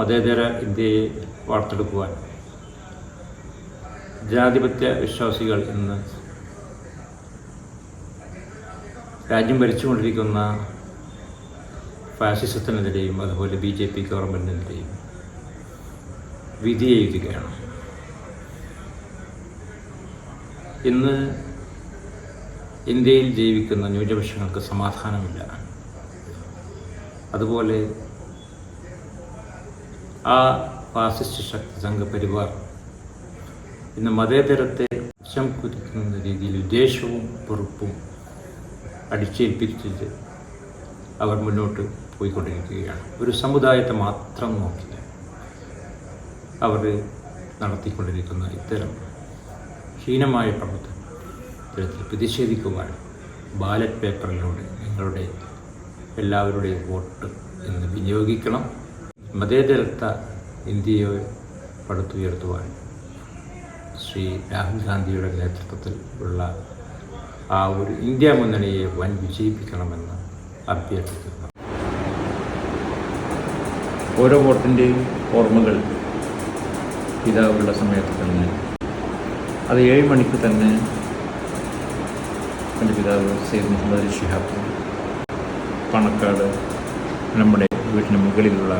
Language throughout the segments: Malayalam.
മതേതര ഇന്ത്യയെ വാർത്തെടുക്കുവാൻ. ജനാധിപത്യ വിശ്വാസികൾ ഇന്ന് രാജ്യം ഭരിച്ചുകൊണ്ടിരിക്കുന്ന ഫാസിസത്തിനെതിരെയും അതുപോലെ ബി ജെ പി ഗവൺമെന്റിനെതിരെയും വിധി എഴുതുകയാണ് ഇന്ന് ഇന്ത്യയിൽ ജീവിക്കുന്ന ന്യൂനപക്ഷങ്ങൾക്ക് സമാധാനമില്ല. അതുപോലെ ആ ഫാസിസ്റ്റ് ശക്തി സംഘ സംഘപരിവാർ ഇന്ന് മതേതരത്തെ വിഷം കുതിക്കുന്ന രീതിയിൽ ഉദ്ദേശവും പൊറുപ്പും അടിച്ചേൽപ്പിച്ചിട്ട് അവർ മുന്നോട്ട് പോയിക്കൊണ്ടിരിക്കുകയാണ്. ഒരു സമുദായത്തെ മാത്രം നോക്കി അവർ നടത്തിക്കൊണ്ടിരിക്കുന്ന ഇത്തരം ഹീനമായ പ്രവർത്തനത്തിൽ പ്രതിഷേധിക്കുവാൻ ബാലറ്റ് പേപ്പറിലൂടെ നിങ്ങളുടെ എല്ലാവരുടെയും വോട്ട് ഇന്ന് വിനിയോഗിക്കണം. മതേതരത്വ ഇന്ത്യയെ പടുത്തുയർത്തുവാൻ ശ്രീ രാഹുൽ ഗാന്ധിയുടെ നേതൃത്വത്തിൽ ഉള്ള ആ ഒരു ഇന്ത്യ മുന്നണിയെ വൻ വിജയിപ്പിക്കണമെന്ന് അഭ്യർത്ഥിക്കുന്നു. ഓരോ വോട്ടിന്റെയും ഓർമ്മകൾ പിതാവുള്ള സമയത്ത് തന്നെ. അത് ഏഴ് മണിക്ക് തന്നെ എന്റെ പിതാവ് സെയ്ദ് മുഹമ്മദ് അലി ഷിഹാബ് പണക്കാട് നമ്മുടെ വീട്ടിന് മുകളിലുള്ള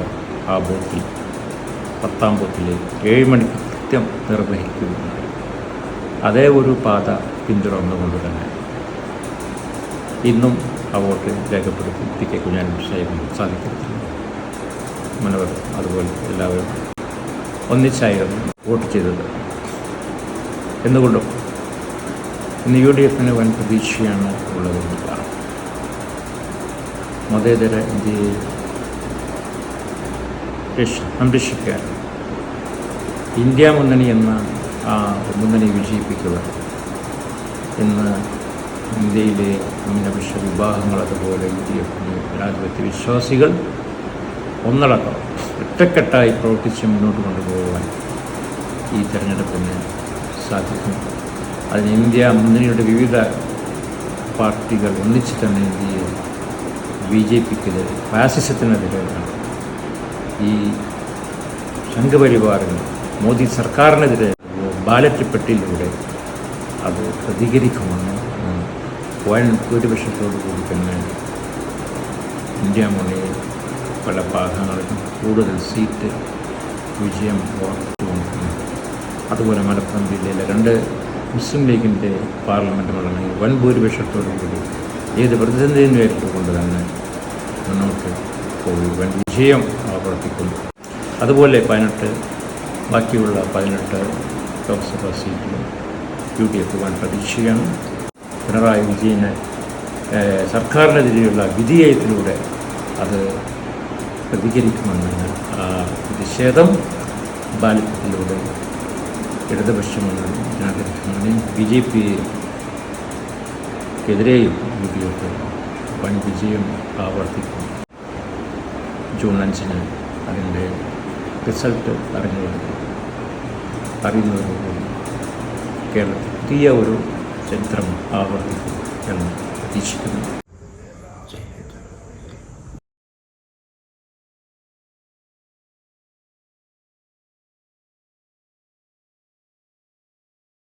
ആ ബോട്ടിൽ പത്താം ബോട്ടിൽ ഏഴ് മണിക്ക് കൃത്യം നിർവഹിക്കുകയുണ്ടായി അതേ ഒരു പാത പിന്തുടർന്നുകൊണ്ട് തന്നെ ഇന്നും ആ വോട്ട് രേഖപ്പെടുത്തി പി കെ കുഞ്ഞാനും സാധിക്കത്തില്ല. മനോഹർ അതുപോലെ എല്ലാവരും ഒന്നിച്ചായിരുന്നു വോട്ട് ചെയ്തത്. എന്തുകൊണ്ടും ഇന്ന് യു ഡി എഫിന് വൻ പ്രതീക്ഷയാണ് ഉള്ളതെന്നുള്ളതാണ് മതേതര ഇന്ത്യയെ രക്ഷ- സംരക്ഷിക്കാൻ ഇന്ത്യ മുന്നണി എന്ന ആ മുന്നണി വിജയിപ്പിക്കുക ഇന്ന് ഇന്ത്യയിലെ ന്യൂനപക്ഷ വിഭാഗങ്ങൾ അതുപോലെ ഇന്ത്യ ജനാധിപത്യ വിശ്വാസികൾ ഒന്നടക്കം ഒറ്റക്കെട്ടായി പ്രവർത്തിച്ച് മുന്നോട്ട് കൊണ്ടുപോകുവാൻ ഈ തെരഞ്ഞെടുപ്പിന് സാധിക്കും. അതിന് ഇന്ത്യ മുന്നണിയുടെ വിവിധ പാർട്ടികൾ ഒന്നിച്ച് തന്നെ ഇന്ത്യയെ ബി ജെ പിക്കെതിരെ ഫാസിസത്തിനെതിരെയാണ് ഈ സംഘപരിവാറിന് മോദി സർക്കാരിനെതിരെ ബാലറ്റ് പെട്ടിയിലൂടെ അത് പ്രതികരിക്കുമെന്ന് വൻ ഭൂരിപക്ഷത്തോടു കൂടി തന്നെ ഇന്ത്യ മുന്നണിയിൽ പല ഭാഗങ്ങളിലും കൂടുതൽ സീറ്റ് വിജയം ഉറപ്പിച്ചുകൊണ്ടിരിക്കുന്നു. അതുപോലെ മലപ്പുറം ജില്ലയിലെ രണ്ട് മുസ്ലിം ലീഗിന്റെ പാർലമെന്റ് മണ്ഡലങ്ങളിൽ വൻ ഭൂരിപക്ഷത്തോടു കൂടി ഏത് പ്രതിസന്ധിയും നേരിട്ടുകൊണ്ട് തന്നെ മുന്നോട്ട് പോയി വൻ വിജയം അതുപോലെ പതിനെട്ട് ബാക്കിയുള്ള പതിനെട്ട് ലോക്സഭാ സീറ്റിലും യു ഡി എഫ് പോകാൻ പ്രതീക്ഷയാണ്. പിണറായി വിജയന് സർക്കാരിനെതിരെയുള്ള വിധിയയത്തിലൂടെ അത് പ്രതികരിക്കുമെന്ന് ആ പ്രതിഷേധം ബാലിപ്പത്തിലൂടെ ഇടതുപക്ഷമുള്ള ജനാധിപത്യമുന്നണി ബി ജെ പിക്കെതിരെയും യു ഡി എഫ് വൻ വിജയം ആവർത്തിക്കും. ജൂൺ അഞ്ചിന് അതിന്റെ റിസൾട്ട് അറിഞ്ഞു അറിയുന്നത് കേരളത്തിൽ പുതിയ ഒരു ചരിത്രം ആവർത്തിക്കും എന്ന് പ്രതീക്ഷിക്കുന്നു.